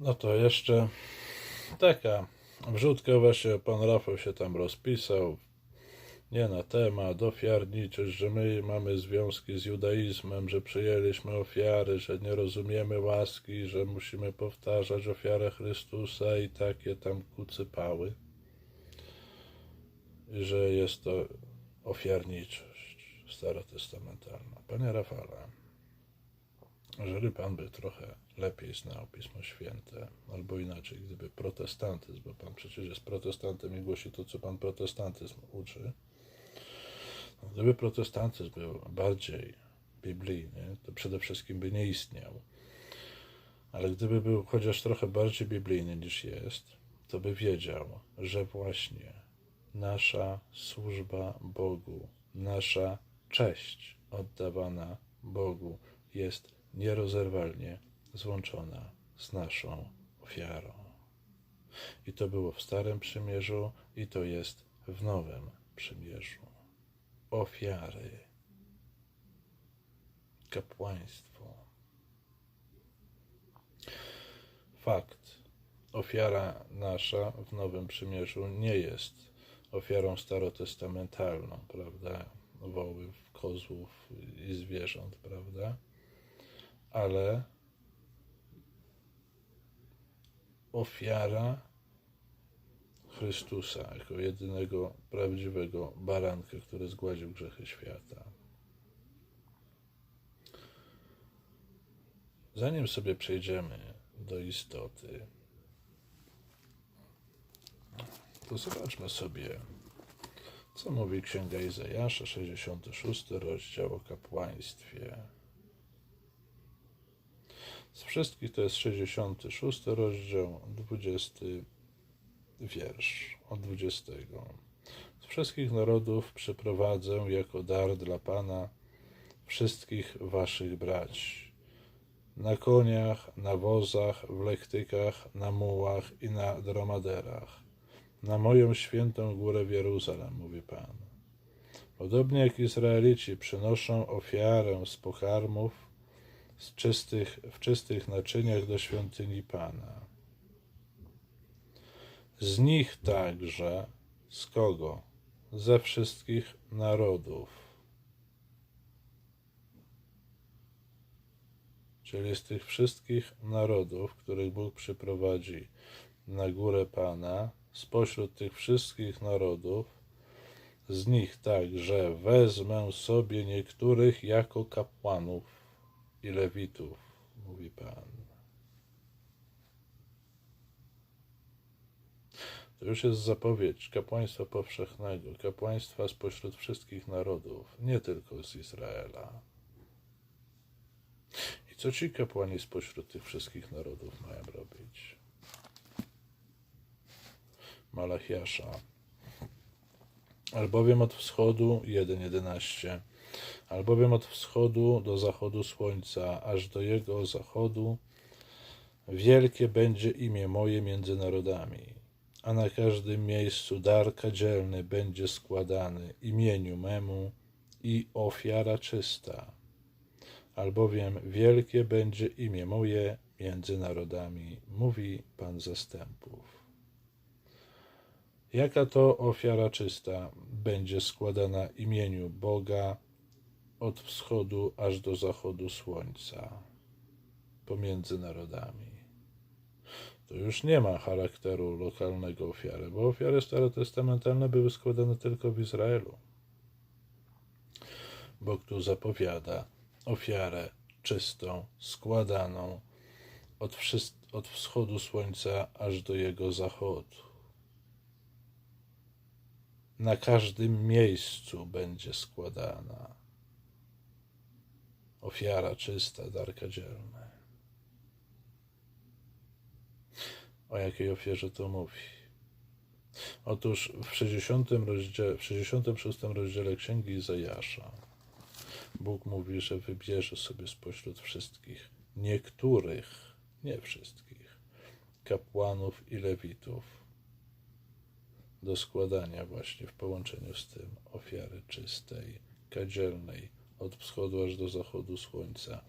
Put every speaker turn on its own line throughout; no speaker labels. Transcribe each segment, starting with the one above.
No to jeszcze taka wrzutka właśnie pan Rafał się tam rozpisał. Nie na temat ofiarniczy, że my mamy związki z judaizmem, że przyjęliśmy ofiary, że nie rozumiemy łaski, że musimy powtarzać ofiarę Chrystusa i takie tam kucypały. Że jest to ofiarniczość starotestamentalna. Panie Rafale, jeżeli Pan by trochę lepiej znał Pismo Święte, albo inaczej, gdyby protestantyzm, bo Pan przecież jest protestantem i głosi to, co Pan protestantyzm uczy, no, gdyby protestantyzm był bardziej biblijny, to przede wszystkim by nie istniał. Ale gdyby był chociaż trochę bardziej biblijny niż jest, to by wiedział, że właśnie nasza służba Bogu, nasza cześć oddawana Bogu jest nierozerwalnie złączona z naszą ofiarą. I to było w Starym Przymierzu, i to jest w Nowym Przymierzu. Ofiary, kapłaństwo. Fakt. Ofiara nasza w Nowym Przymierzu nie jest ofiarą starotestamentalną, prawda? Wołów, kozłów i zwierząt, prawda? Ale ofiara Chrystusa jako jedynego prawdziwego baranka, który zgładził grzechy świata. Zanim sobie przejdziemy do istoty, to zobaczmy sobie, co mówi Księga Izajasza, 66 rozdział o kapłaństwie. Z wszystkich to jest 66 rozdział, 20 wiersz od 20. Z wszystkich narodów przyprowadzę jako dar dla Pana wszystkich waszych braci. Na koniach, na wozach, w lechtykach, na mułach i na dromaderach. Na moją świętą górę w Jeruzalem, mówi Pan. Podobnie jak Izraelici przynoszą ofiarę z pokarmów, z czystych, w czystych naczyniach do świątyni Pana. Z nich także, z kogo? Ze wszystkich narodów. Czyli z tych wszystkich narodów, których Bóg przyprowadzi na górę Pana, spośród tych wszystkich narodów, z nich także wezmę sobie niektórych jako kapłanów i lewitów, mówi Pan. To już jest zapowiedź kapłaństwa powszechnego, kapłaństwa spośród wszystkich narodów, nie tylko z Izraela. I co ci kapłani spośród tych wszystkich narodów mają robić? Malachiasza. Albowiem od wschodu 1.11 albowiem od wschodu do zachodu słońca, aż do jego zachodu, wielkie będzie imię moje między narodami, a na każdym miejscu dar kadzielny będzie składany imieniu memu i ofiara czysta, albowiem wielkie będzie imię moje między narodami, mówi Pan zastępów. Jaka to ofiara czysta będzie składana imieniu Boga, od wschodu aż do zachodu słońca, pomiędzy narodami. To już nie ma charakteru lokalnego ofiary, bo ofiary starotestamentalne były składane tylko w Izraelu. Bóg tu zapowiada ofiarę czystą, składaną od, od wschodu słońca aż do jego zachodu. Na każdym miejscu będzie składana ofiara czysta, dar kadzielny. O jakiej ofierze to mówi? Otóż w, 60 rozdziale, w 66 rozdziale Księgi Izajasza Bóg mówi, że wybierze sobie spośród wszystkich niektórych, nie wszystkich, kapłanów i lewitów do składania właśnie w połączeniu z tym ofiary czystej, kadzielnej, od wschodu aż do zachodu słońca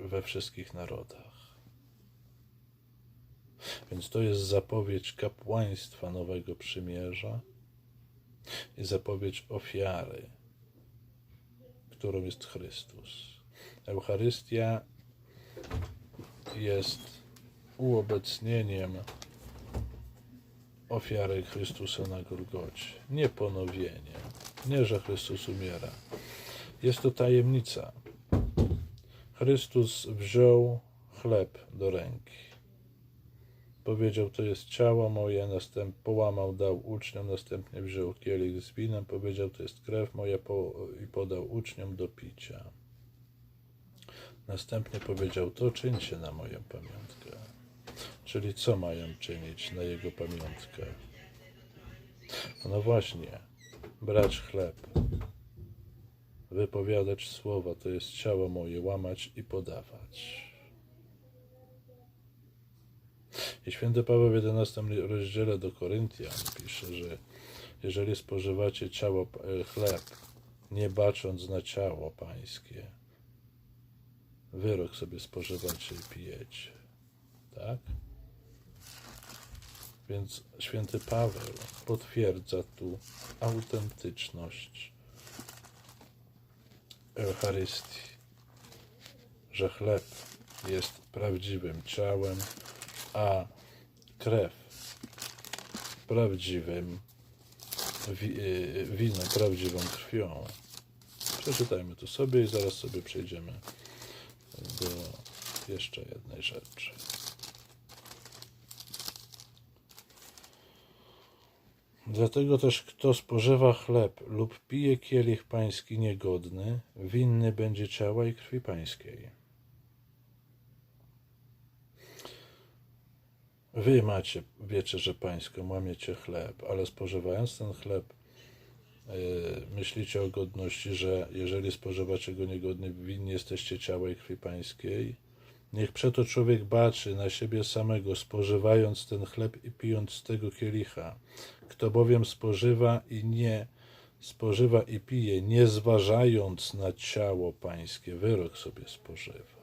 we wszystkich narodach. Więc to jest zapowiedź kapłaństwa Nowego Przymierza i zapowiedź ofiary, którą jest Chrystus. Eucharystia jest uobecnieniem ofiary Chrystusa na Golgocie. Nie ponowienie, nie, że Chrystus umiera. Jest to tajemnica. Chrystus wziął chleb do ręki. Powiedział, to jest ciało moje, następ połamał, dał uczniom, następnie wziął kielich z winem, powiedział, to jest krew moja po, i podał uczniom do picia. Następnie powiedział, to czyńcie na moją pamiątkę. Czyli co mają czynić na jego pamiątkę? No właśnie, brać chleb, wypowiadać słowa, to jest ciało moje, łamać i podawać. I święty Paweł w 11 rozdziale do Koryntian pisze, że jeżeli spożywacie ciało, e, chleb, nie bacząc na ciało pańskie, wyrok sobie spożywacie i pijecie. Tak? Więc święty Paweł potwierdza tu autentyczność Eucharystii, że chleb jest prawdziwym ciałem, a krew prawdziwym y, winem, prawdziwą krwią. Przeczytajmy to sobie i zaraz sobie przejdziemy do jeszcze jednej rzeczy. Dlatego też kto spożywa chleb lub pije kielich pański niegodny, winny będzie ciała i krwi pańskiej. Wy macie wieczerzę pańską, łamiecie chleb, ale spożywając ten chleb, yy, myślicie o godności, że jeżeli spożywacie go niegodny, winni jesteście ciała i krwi pańskiej. Niech przeto człowiek baczy na siebie samego, spożywając ten chleb i pijąc z tego kielicha. Kto bowiem spożywa i nie spożywa i pije, nie zważając na ciało pańskie, wyrok sobie spożywa.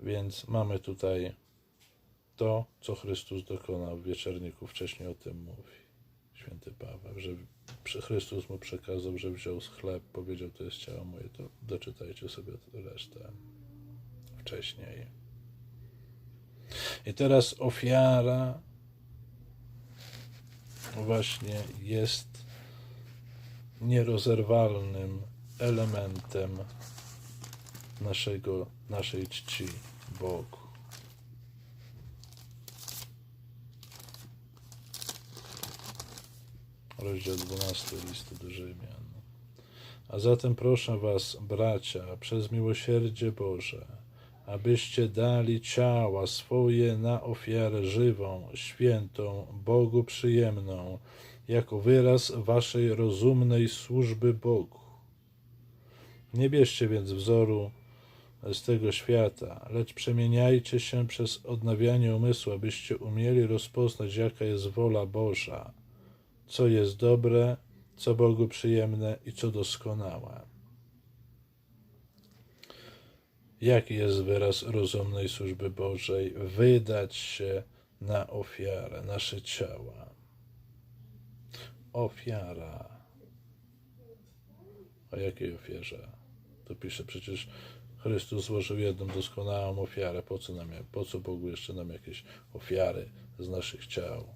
Więc mamy tutaj to, co Chrystus dokonał w wieczerniku, wcześniej o tym mówi święty Paweł, że Chrystus mu przekazał, że wziął chleb, powiedział, to jest ciało moje, to doczytajcie sobie resztę wcześniej. I teraz ofiara właśnie jest nierozerwalnym elementem naszego, naszej czci Bogu. Rozdział 12 listu do Rzymian. A zatem proszę was, bracia, przez miłosierdzie Boże, abyście dali ciała swoje na ofiarę żywą, świętą, Bogu przyjemną, jako wyraz waszej rozumnej służby Bogu. Nie bierzcie więc wzoru z tego świata, lecz przemieniajcie się przez odnawianie umysłu, abyście umieli rozpoznać, jaka jest wola Boża, co jest dobre, co Bogu przyjemne i co doskonałe. Jaki jest wyraz rozumnej służby Bożej? Wydać się na ofiarę, nasze ciała. Ofiara. O jakiej ofierze? To pisze przecież Chrystus złożył jedną doskonałą ofiarę. Po co, nam, po co Bogu jeszcze nam jakieś ofiary z naszych ciał?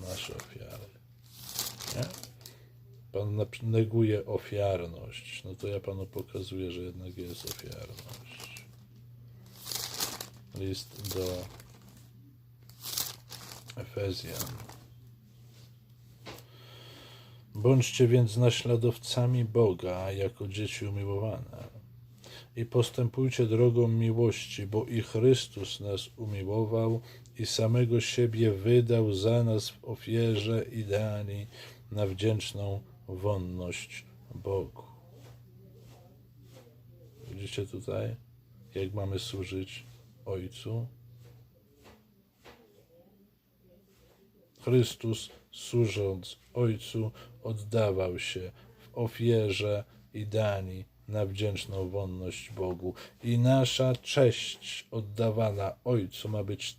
Nasze ofiary. Nie? Pan neguje ofiarność. No to ja panu pokazuję, że jednak jest ofiarność. List do Efezjan. Bądźcie więc naśladowcami Boga jako dzieci umiłowane i postępujcie drogą miłości, bo i Chrystus nas umiłował i samego siebie wydał za nas w ofierze idealni na wdzięczną wonność Bogu. Widzicie tutaj, jak mamy służyć Ojcu? Chrystus, służąc Ojcu, oddawał się w ofierze i dani na wdzięczną wonność Bogu. I nasza cześć oddawana Ojcu ma być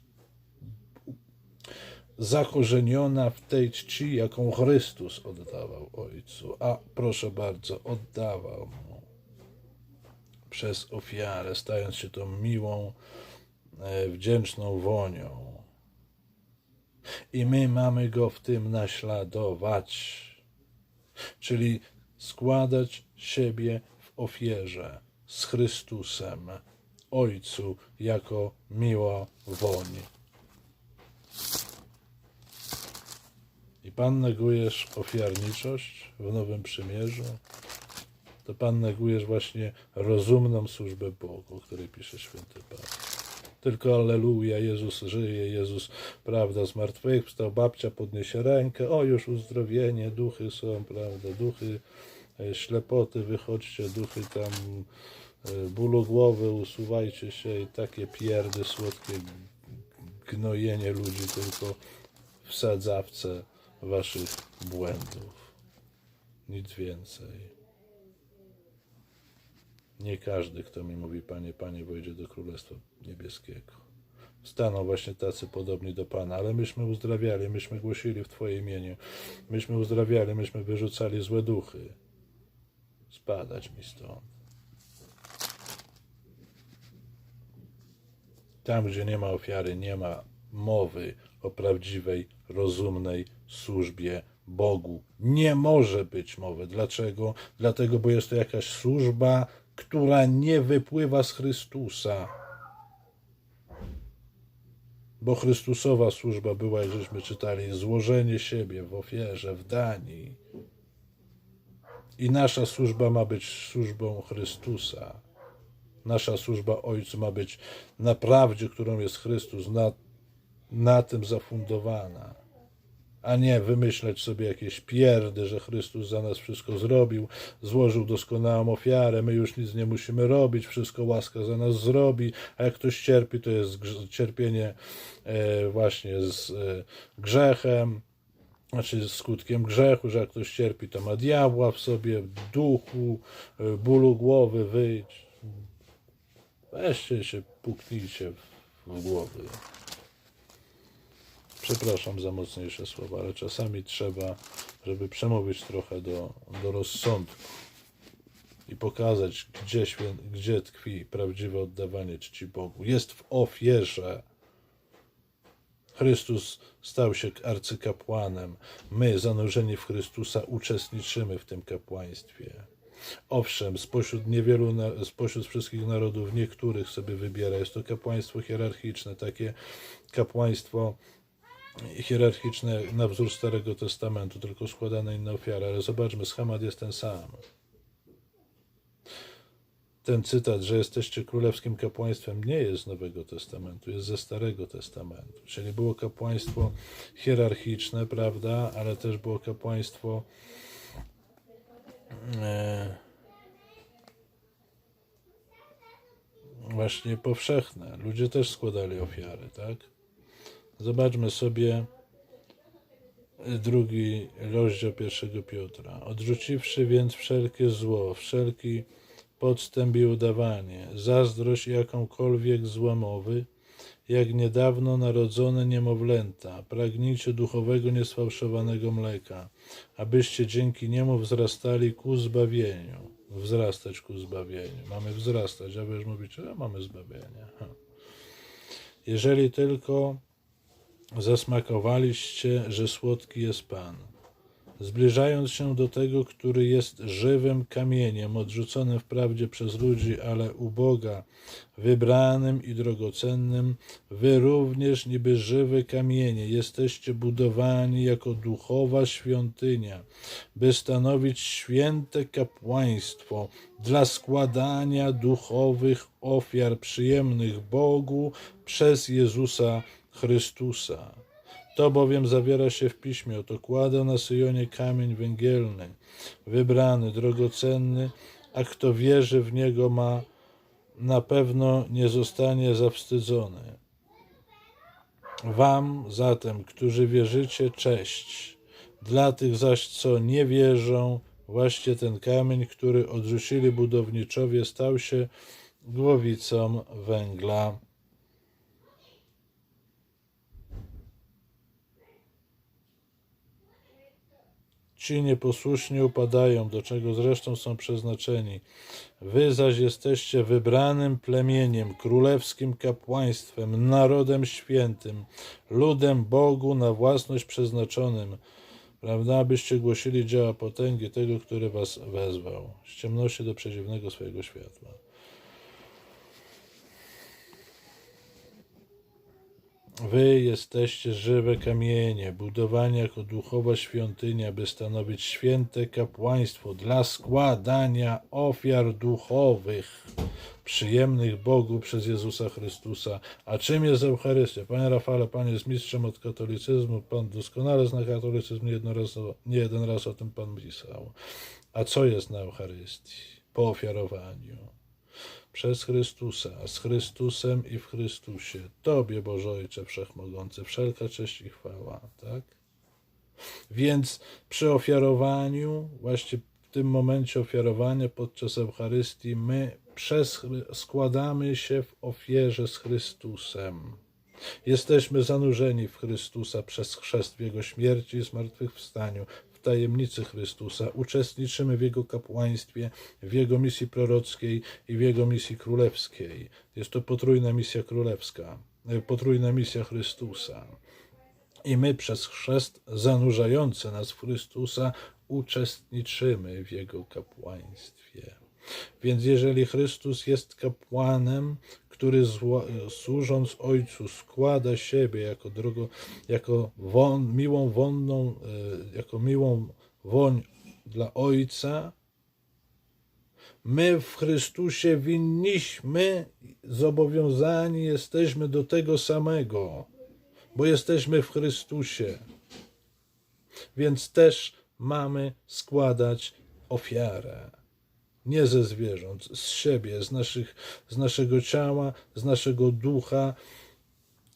zakorzeniona w tej czci, jaką Chrystus oddawał Ojcu. A proszę bardzo, oddawał mu przez ofiarę, stając się tą miłą, e, wdzięczną wonią. I my mamy go w tym naśladować, czyli składać siebie w ofierze z Chrystusem, Ojcu, jako miła woń. I Pan negujesz ofiarniczość w Nowym Przymierzu, to Pan negujesz właśnie rozumną służbę Bogu, o której pisze święty Paweł. Tylko Alleluja, Jezus żyje, Jezus, prawda, zmartwychwstał, babcia podniesie rękę, o już uzdrowienie, duchy są, prawda, duchy e, ślepoty, wychodźcie, duchy tam e, bólu głowy, usuwajcie się i takie pierdy, słodkie gnojenie ludzi tylko w sadzawce waszych błędów. Nic więcej. Nie każdy, kto mi mówi, Panie, Panie, wejdzie do Królestwa Niebieskiego. Staną właśnie tacy podobni do Pana, ale myśmy uzdrawiali, myśmy głosili w Twoje imieniu, myśmy uzdrawiali, myśmy wyrzucali złe duchy. Spadać mi stąd. Tam, gdzie nie ma ofiary, nie ma mowy o prawdziwej, rozumnej służbie Bogu. Nie może być mowy. Dlaczego? Dlatego, bo jest to jakaś służba, która nie wypływa z Chrystusa. Bo Chrystusowa służba była, jak żeśmy czytali, złożenie siebie w ofierze, w dani. I nasza służba ma być służbą Chrystusa. Nasza służba Ojcu ma być na prawdzie, którą jest Chrystus, na, na tym zafundowana a nie wymyśleć sobie jakieś pierdy, że Chrystus za nas wszystko zrobił, złożył doskonałą ofiarę, my już nic nie musimy robić, wszystko łaska za nas zrobi, a jak ktoś cierpi, to jest cierpienie e, właśnie z e, grzechem, znaczy skutkiem grzechu, że jak ktoś cierpi, to ma diabła w sobie, duchu, e, bólu głowy, wyjdź. Weźcie się, puknijcie w głowy. Przepraszam za mocniejsze słowa, ale czasami trzeba, żeby przemówić trochę do, do rozsądku i pokazać, gdzie, gdzie tkwi prawdziwe oddawanie czci Bogu. Jest w ofierze. Chrystus stał się arcykapłanem. My, zanurzeni w Chrystusa, uczestniczymy w tym kapłaństwie. Owszem, spośród niewielu, spośród wszystkich narodów, niektórych sobie wybiera. Jest to kapłaństwo hierarchiczne, takie kapłaństwo hierarchiczne na wzór Starego Testamentu, tylko składane inne ofiary. Ale zobaczmy, schemat jest ten sam. Ten cytat, że jesteście królewskim kapłaństwem, nie jest z Nowego Testamentu, jest ze Starego Testamentu. Czyli było kapłaństwo hierarchiczne, prawda, ale też było kapłaństwo e, właśnie powszechne. Ludzie też składali ofiary, tak? Zobaczmy sobie drugi rozdział pierwszego Piotra. Odrzuciwszy więc wszelkie zło, wszelki podstęp i udawanie, zazdrość jakąkolwiek złamowy, jak niedawno narodzone niemowlęta, pragnijcie duchowego niesfałszowanego mleka, abyście dzięki niemu wzrastali ku zbawieniu. Wzrastać ku zbawieniu. Mamy wzrastać, a wy już mówicie, że mamy zbawienie. Jeżeli tylko zasmakowaliście, że słodki jest Pan. Zbliżając się do tego, który jest żywym kamieniem, odrzuconym wprawdzie przez ludzi, ale u Boga, wybranym i drogocennym, wy również, niby żywe kamienie, jesteście budowani jako duchowa świątynia, by stanowić święte kapłaństwo dla składania duchowych ofiar przyjemnych Bogu przez Jezusa Chrystusa. To bowiem zawiera się w piśmie, oto kładę na Syjonie kamień węgielny, wybrany, drogocenny, a kto wierzy w niego ma na pewno nie zostanie zawstydzony. Wam zatem, którzy wierzycie, cześć. Dla tych zaś, co nie wierzą, właśnie ten kamień, który odrzucili budowniczowie, stał się głowicą węgla. Ci nieposłuszni upadają, do czego zresztą są przeznaczeni. Wy zaś jesteście wybranym plemieniem, królewskim kapłaństwem, narodem świętym, ludem Bogu na własność przeznaczonym, prawda, abyście głosili dzieła potęgi tego, który was wezwał, z ciemności do przedziwnego swojego światła. Wy jesteście żywe kamienie, budowani jako duchowa świątynia, by stanowić święte kapłaństwo dla składania ofiar duchowych, przyjemnych Bogu przez Jezusa Chrystusa. A czym jest Eucharystia? Panie Rafale, Pan jest mistrzem od katolicyzmu, Pan doskonale zna katolicyzm, nie, raz nie jeden raz o tym Pan pisał. A co jest na Eucharystii? Po ofiarowaniu przez Chrystusa, a z Chrystusem i w Chrystusie. Tobie, Boże Ojcze Wszechmogący, wszelka cześć i chwała, tak? Więc przy ofiarowaniu, właśnie w tym momencie ofiarowania podczas Eucharystii, my przez, składamy się w ofierze z Chrystusem. Jesteśmy zanurzeni w Chrystusa przez chrzest w Jego śmierci i zmartwychwstaniu, tajemnicy Chrystusa. Uczestniczymy w Jego kapłaństwie, w Jego misji prorockiej i w Jego misji królewskiej. Jest to potrójna misja królewska, e, potrójna misja Chrystusa. I my przez chrzest zanurzający nas w Chrystusa uczestniczymy w Jego kapłaństwie. Więc jeżeli Chrystus jest kapłanem, który zło, służąc Ojcu składa siebie jako, drogo, jako won, miłą wonną, e, jako miłą woń dla Ojca, my w Chrystusie winniśmy, zobowiązani jesteśmy do tego samego, bo jesteśmy w Chrystusie. Więc też mamy składać ofiarę nie ze zwierząt, z siebie, z, naszych, z naszego ciała, z naszego ducha,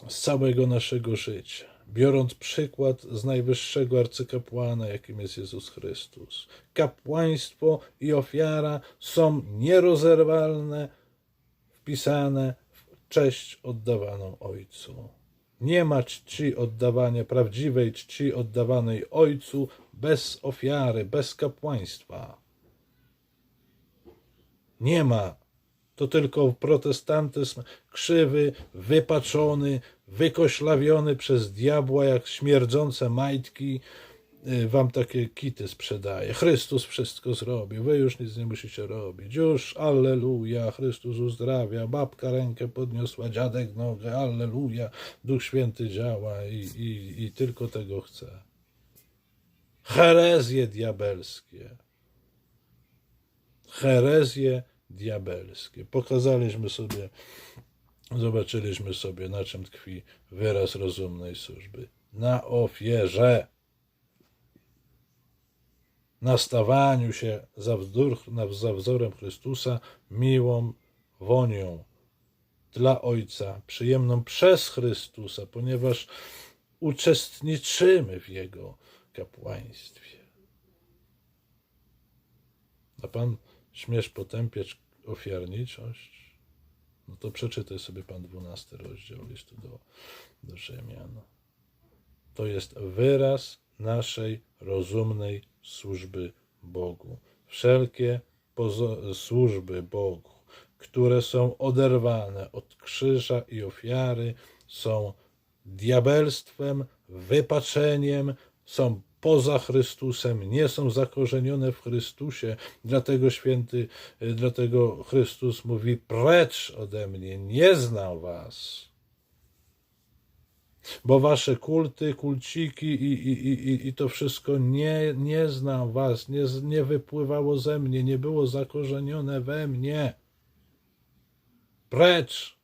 z całego naszego życia. Biorąc przykład z najwyższego arcykapłana, jakim jest Jezus Chrystus. Kapłaństwo i ofiara są nierozerwalne, wpisane w cześć oddawaną Ojcu. Nie ma czci oddawania, prawdziwej czci oddawanej Ojcu bez ofiary, bez kapłaństwa. Nie ma. To tylko protestantyzm krzywy, wypaczony, wykoślawiony przez diabła, jak śmierdzące majtki, y, wam takie kity sprzedaje. Chrystus wszystko zrobił, wy już nic nie musicie robić. Już, alleluja, Chrystus uzdrawia, babka rękę podniosła, dziadek nogę, alleluja, Duch Święty działa i, i, i tylko tego chce. Herezje diabelskie herezje diabelskie. Pokazaliśmy sobie, zobaczyliśmy sobie, na czym tkwi wyraz rozumnej służby. Na ofierze. Na stawaniu się za, wzór, za wzorem Chrystusa miłą wonią dla Ojca, przyjemną przez Chrystusa, ponieważ uczestniczymy w Jego kapłaństwie. A Pan śmiesz potępiać ofiarniczość? No to przeczytaj sobie Pan 12 rozdział listu do, do Rzymian. To jest wyraz naszej rozumnej służby Bogu. Wszelkie służby Bogu, które są oderwane od krzyża i ofiary, są diabelstwem, wypaczeniem, są poza Chrystusem, nie są zakorzenione w Chrystusie. Dlatego święty, y, dlatego Chrystus mówi: Precz ode mnie, nie znam was. Bo wasze kulty, kulciki i, i, i, i- to wszystko nie, nie znam was, nie, nie wypływało ze mnie, nie było zakorzenione we mnie. Precz!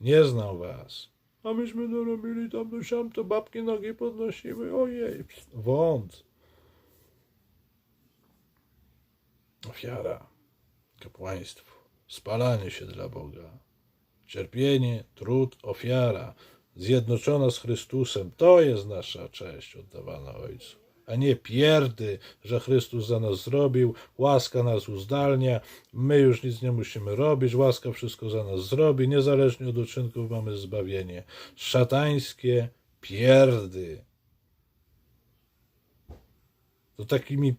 Nie znam was. A myśmy to robili tam do siam, to babki nogi podnosiły. Ojej, wąt. Ofiara, kapłaństwo, spalanie się dla Boga, cierpienie, trud, ofiara, zjednoczona z Chrystusem, to jest nasza cześć oddawana Ojcu. A nie pierdy, że Chrystus za nas zrobił, łaska nas uzdalnia, my już nic nie musimy robić, łaska wszystko za nas zrobi, niezależnie od uczynków mamy zbawienie. Szatańskie pierdy. To takimi.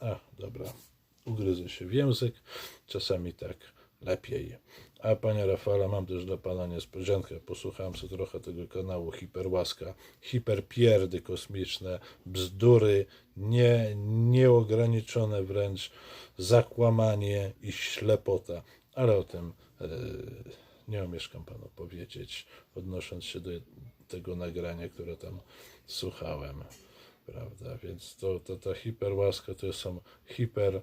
A, dobra. Ugryzę się w język. Czasami tak lepiej. A panie Rafale, mam też dla pana niespodziankę. Posłuchałem sobie trochę tego kanału Hiperłaska. Hiperpierdy kosmiczne, bzdury, nie, nieograniczone wręcz, zakłamanie i ślepota. Ale o tym e, nie omieszkam panu powiedzieć, odnosząc się do tego nagrania, które tam słuchałem prawda? Więc to, to ta hiperłaska to są hiper, yy,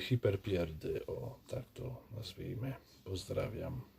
hiperpierdy, o tak to nazwijmy. Pozdrawiam.